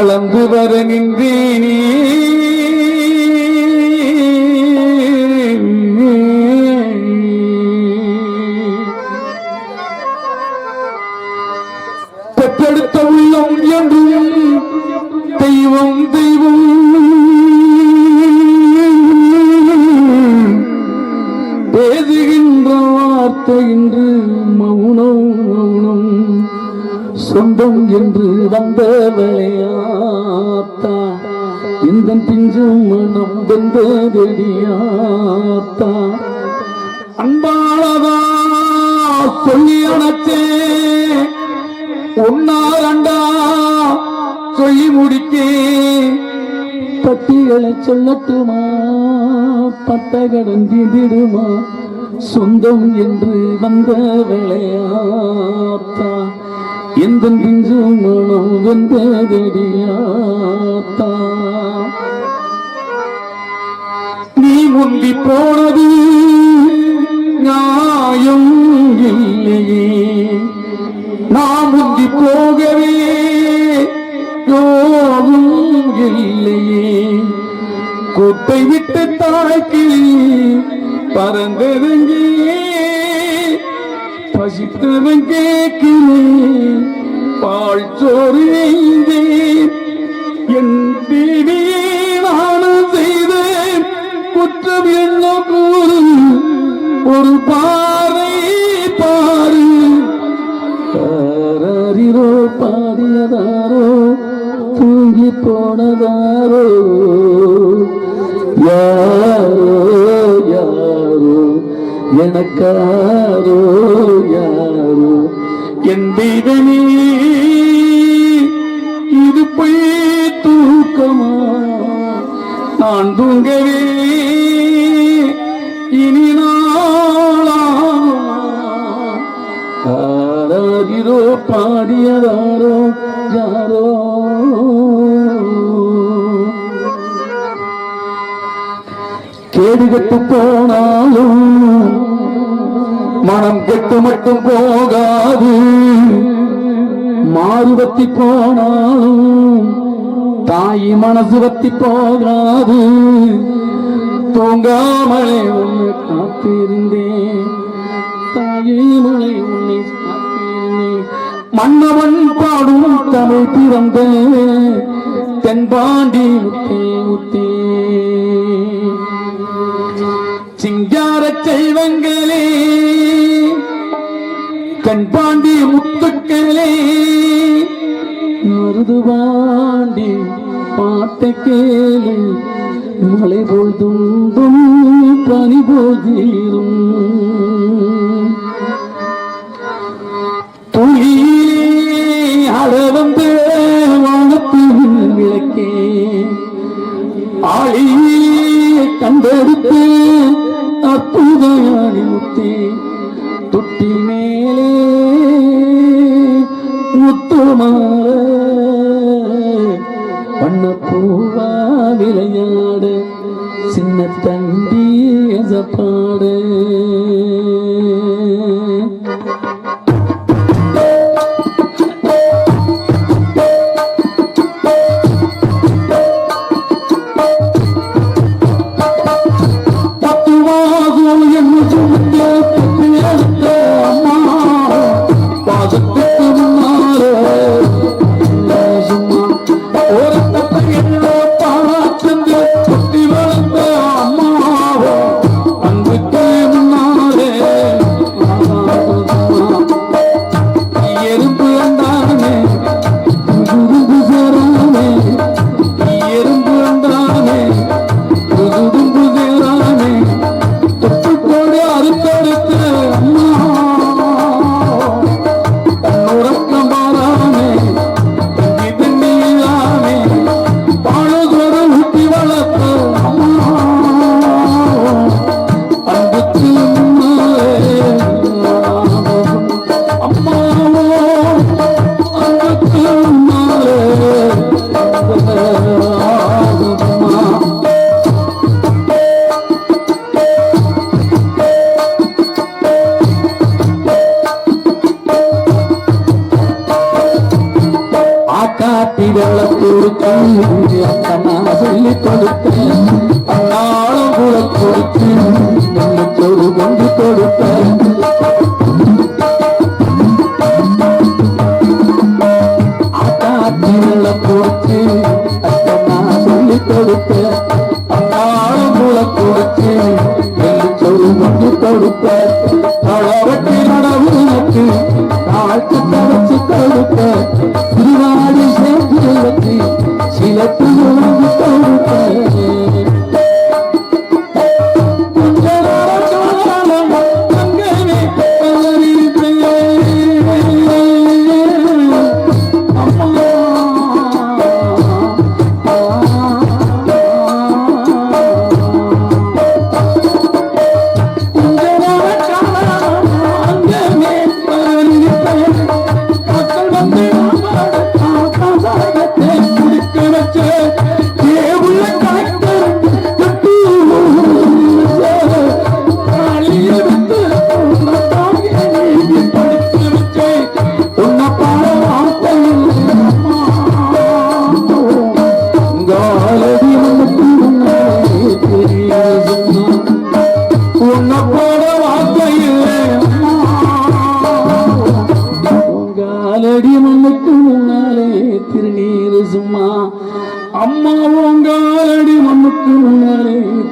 அளந்து வர நின்றேனே அணைச்சே உன்னாரண்டா சொல்லி முடிக்கே பட்டிகளை சொல்லட்டுமா? பட்ட கடந்திடுமா சொந்தம் என்று வந்த விளையாத்தா. எந்த பிஞ்சு மனம் வெந்ததடியாத்தா. நீ முந்தி போனது நியாயம் இல்லையே நாம் முந்தி போகவே யோகம் இல்லையே கொட்டை விட்டு தாய்க்கு பறந்ததுங்கே? பசித்தவன் கேட்கிறேன் பால் சோறு எய்தேன் என் தேடியே நானும் செய்தேன். குற்றம் என்ன கூறு ஒரு பாறை பாரு பாரோ பாடியதாரோ தூங்கி போனதாரோ. யாரோ யாரோ எனக்காரோ யாரோ. என் தெய்வமே இது போய் தூக்கமா? நான் தூங்கவே கேடு கெட்டு போனாலும் மனம் கெட்டு மட்டும் போகாது. மாறுபத்தி போனாலும் தாய் மனசு வத்தி போகாது. தூங்காமலே உன்னை காத்திருந்தேன். தாயிமலை உன்னை காத்திருந்தேன். மன்னவன் பாடும் தமிழ் பிறந்த தென்பாண்டி முத்தே முத்தே சிங்கார செல்வங்களே கண்பாண்டி முத்துக்களே மருதுபாண்டி பாட்டை கேளு மலை போல் துண்டும் பனி போல் தீரும் வெள்ளத்தூர் கல்வி அத்தனா சொல்லி கொடுத்தேன்.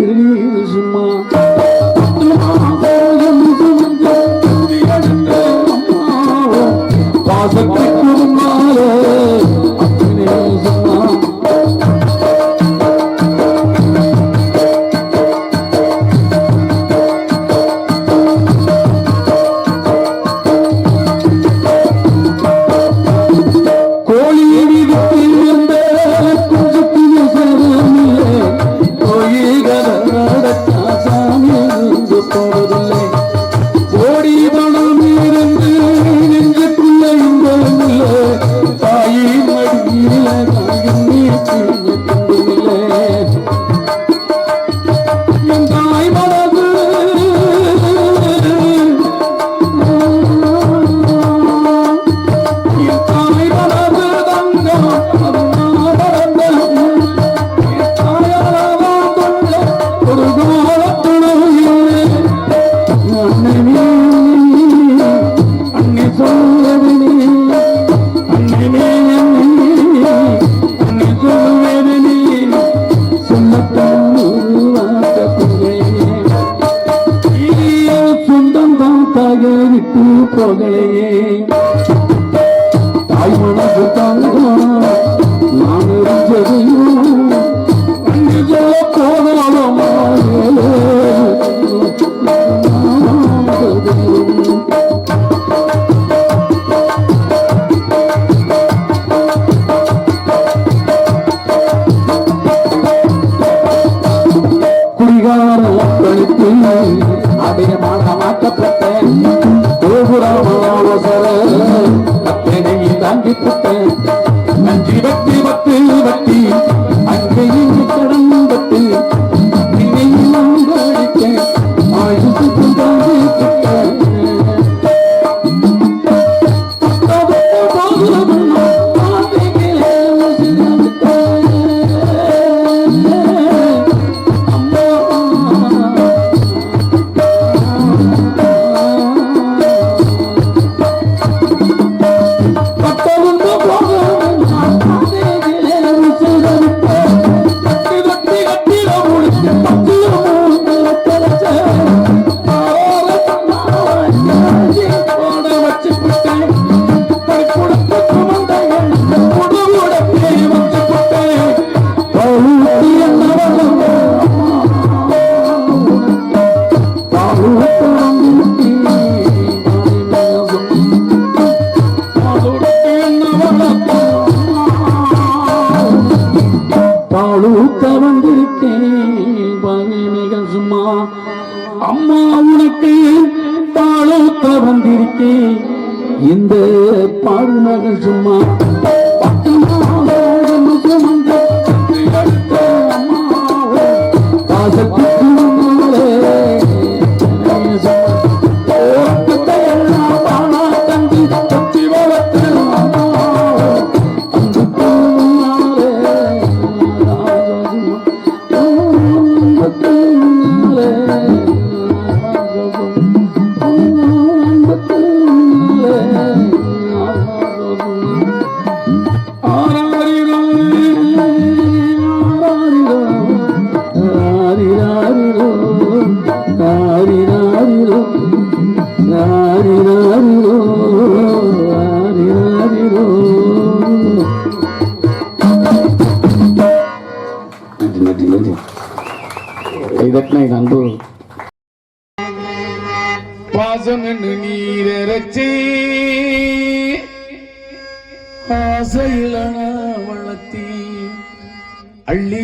kırmızı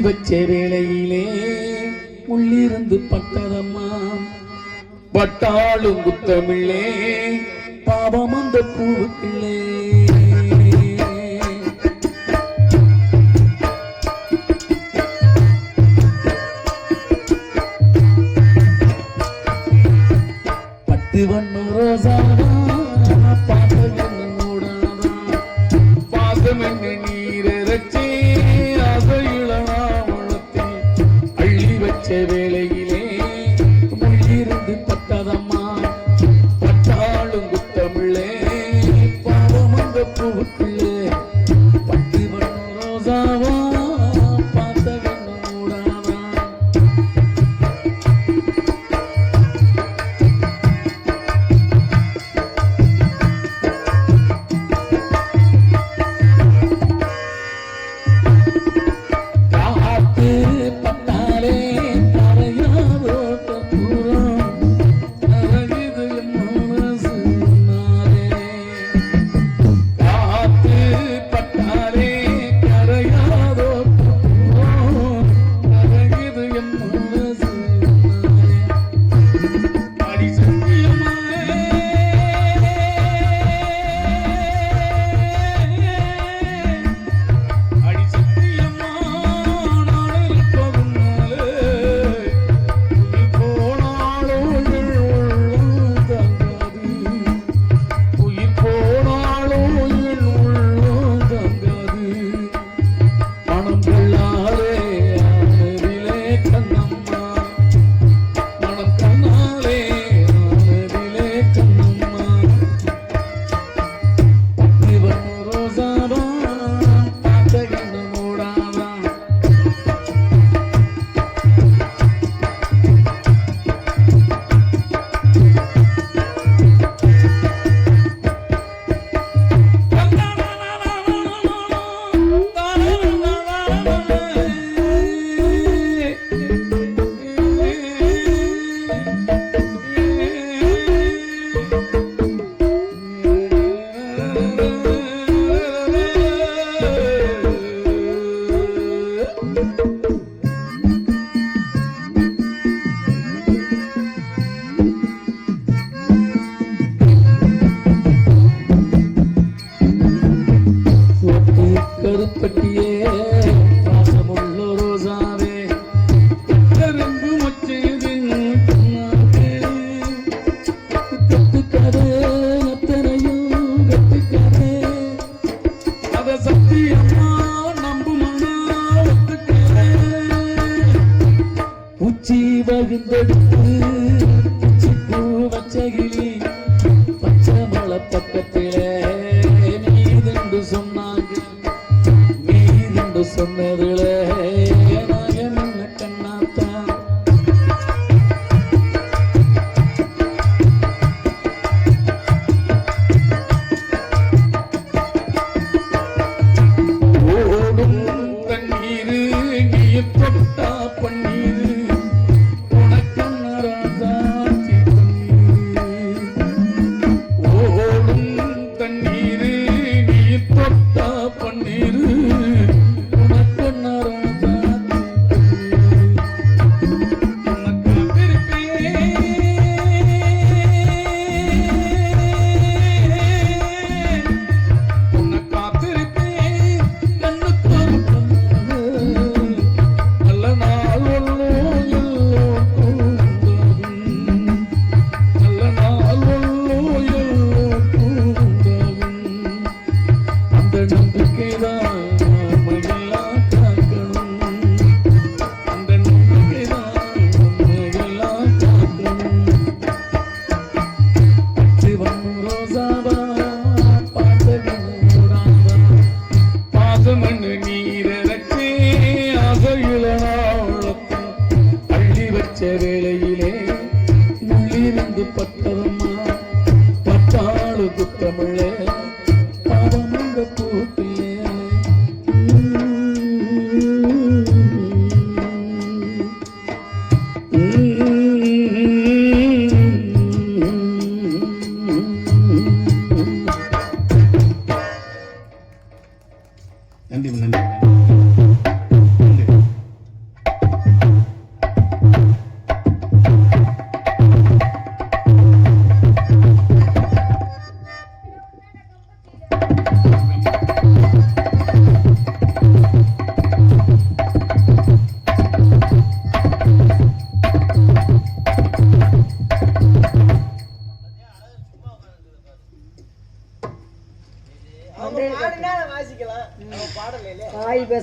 வச்ச வேளையிலே உள்ளிருந்து பட்டதம்மா. பட்டாலும் குத்தமில்லே பாவம் அந்த பூவுக்குள்ளே. பத்து வண்ணு ரோசாவா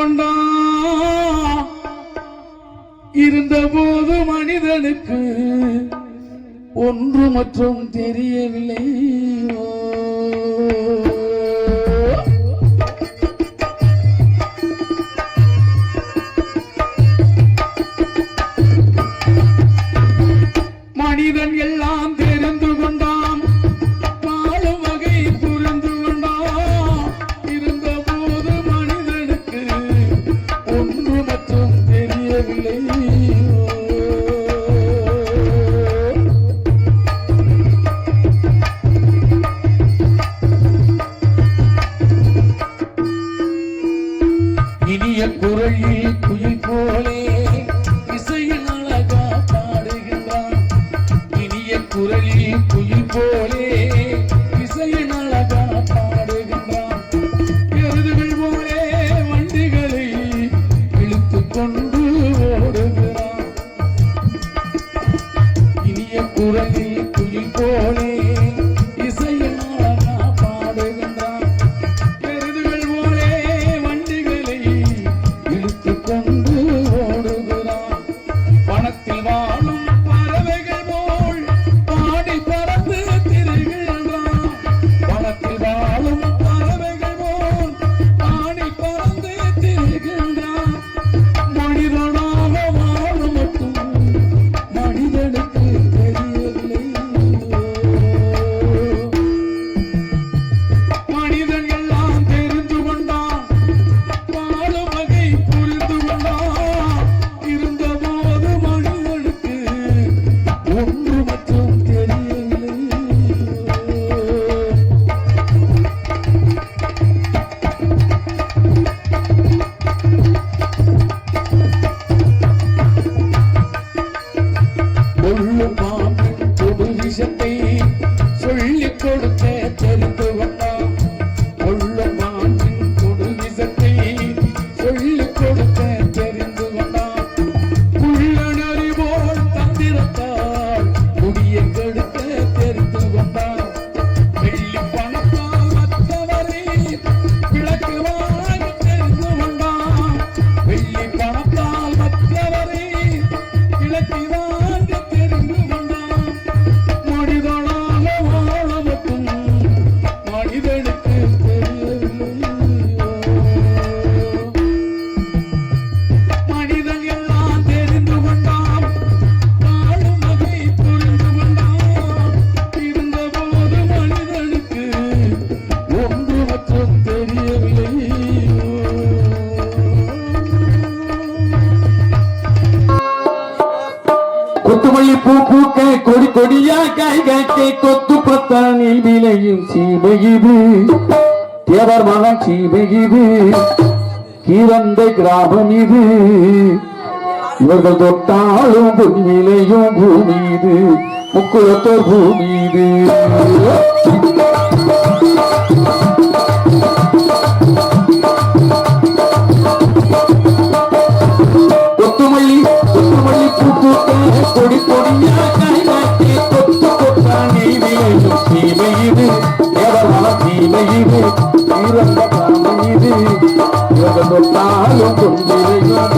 கொண்டான் இருந்த போது மனிதனுக்கு ஒன்று மற்றும் தெரியவில்லை. விளையும் சீமையுது. தேவர் மகன் சீமையுது. கீரந்தை கிராமம் இது. இவர்கள் தொட்டாலும் புண்ணிலையும் பூமி இது முக்குளத்தோர் பூமி இது இலையிலே இறந்த காமம் இது எத தொட்டாலும் கொண்டிருந்த